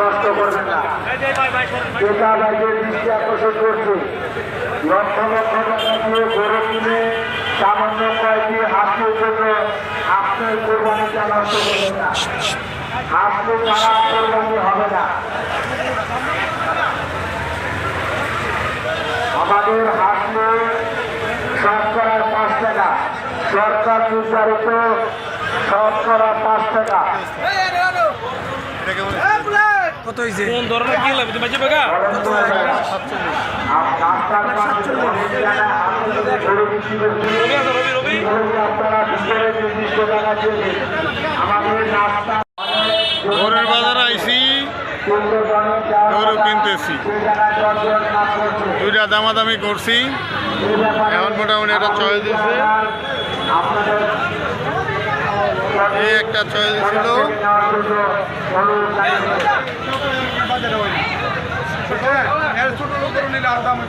নষ্ট করবেন না ক্রেতা ভাইদের দৃষ্টি আকর্ষণ করছে লক্ষ লক্ষ টাকা দিয়ে গরু কিনে সামান্য কয়েকটি হাসির জন্য আপনার কোরবানিটা নষ্ট করবেন না হাসলে তারা কোরবানি হবে না আমাদের হাসলে শতকরা পাঁচ টাকা সরকার নির্ধারিত শতকরা পাঁচ টাকা কত হয়েছে কোন ধরনের কি লাগবে? তুমি বাজে বেগা গরুর বাজারে আইসি গরু কিনতেছি। দুইটা দামাদামি করছি। এখন মোটামুটি একটা চয়েস দিয়েছে এই একটা চয়েস ছিল।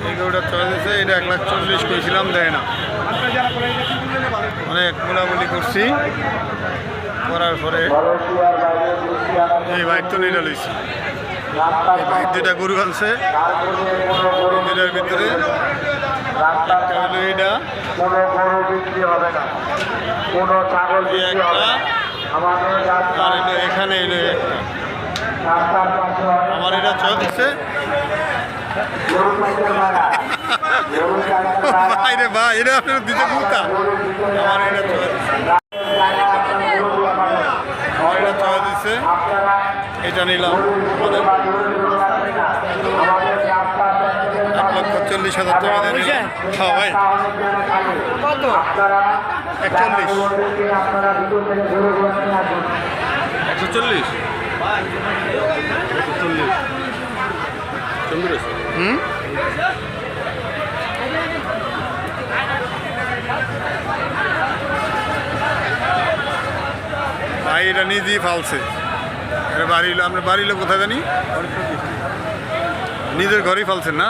এই চয়েস দিয়েছে এটা এক লাখ চল্লিশ করেছিলাম দেয় না। অনেক মোলামুলি করছি। করার পরে এই বাইক তো নিয়ে এই বাইক দুটা গরু আনছে। এই ভিতরে এইটা। কোনো গরু বিক্রি হবে না। কোনো ছাগল বিক্রি হবে না। আমাদের এখানে এলো আমার এটা চয় দিচ্ছে ভাই এটা আপনার দিতে গুতা আমার এটা চয় আমার এটা দিচ্ছে এটা নিলাম আমাদের এক লক্ষ চল্লিশ হাজার টাকা হ্যাঁ ভাই কত একচল্লিশ আপনারা ভিতর থেকে ঘুরে ঘুরে নিয়ে আসুন একশো চল্লিশ? একশো চল্লিশ। চল্লিশ? হুম? ভাই এটা নিজেই ফালছে। এটা বাড়ি আপনার বাড়ি লোক কোথায় জানি? নিজের ঘরেই ফালছেন না?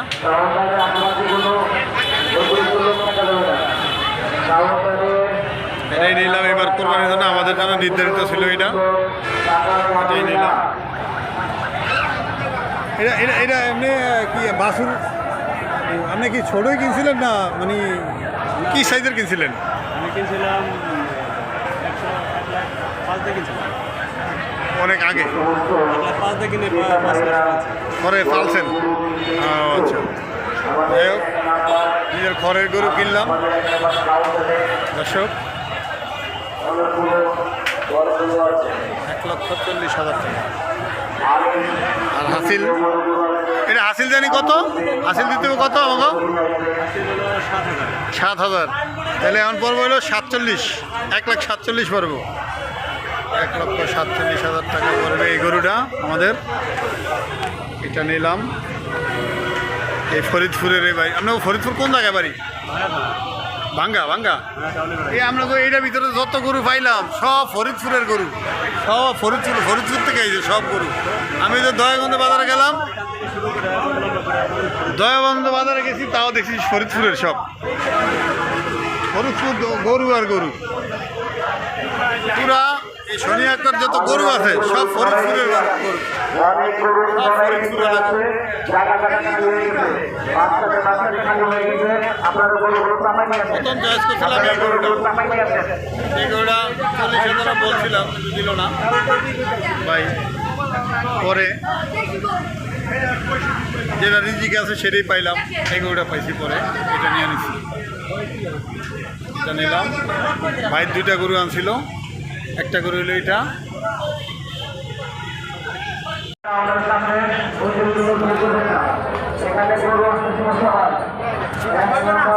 এটাই নিলাম এবার কোরবানির জন্য আমাদের জন্য নির্ধারিত ছিল এটা। এটাই নিলাম। এটা এটা এটা এমনি কি বাসুর আপনি কি ছোটই কিনছিলেন না মানে কি সাইজের কিনছিলেন? আমি কিনছিলাম অনেক আগে। এক লাখ পাঁচ দিয়ে কিনে পালছেন ও, আচ্ছা। যাই হোক নিজের ঘরের গরু কিনলাম। দর্শক এক লক্ষ চল্লিশ হাজার টাকা। আর হাসিল? এটা হাসিল জানি কত? হাসিল দিতে হবে কত আমাকে? সাত হাজার। তাহলে এখন পর্ব হলো সাতচল্লিশ। এক লাখ সাতচল্লিশ পর্ব। এক লক্ষ সাতচল্লিশ হাজার টাকা পড়বে এই গরুটা আমাদের। এটা নিলাম। এই ফরিদপুরের এই বাড়ি। আপনার ফরিদপুর কোন জায়গায় বাড়ি? ভাঙ্গা ভাঙ্গা? এই আমরা তো এইটার ভিতরে যত গরু পাইলাম, সব ফরিদপুরের গরু। সব ফরিদপুর ফরিদপুর থেকে এই সব গরু। আমি তো দয়াগন্ধ বাজারে গেলাম, দয়াগন্ধ বাজারে গেছি, তাও দেখছি ফরিদপুরের সব। ফরিদপুর গরু আর গরু। পুরা এই শনি আক্তার যত গরু আছে, সব ফরিদপুরের প্রথম গরুটা। এই গরুটা চল্লিশ বলছিলাম দিল না। ভাই, পরে যেটা রিজিক আছে সেটাই পাইলাম। এই গরুটা পাইছি পরে, এটা নিয়ে নিছি এটা নিলাম। ভাই, দুইটা গরু আনছিল। একটা করে হলো এটা। এখানে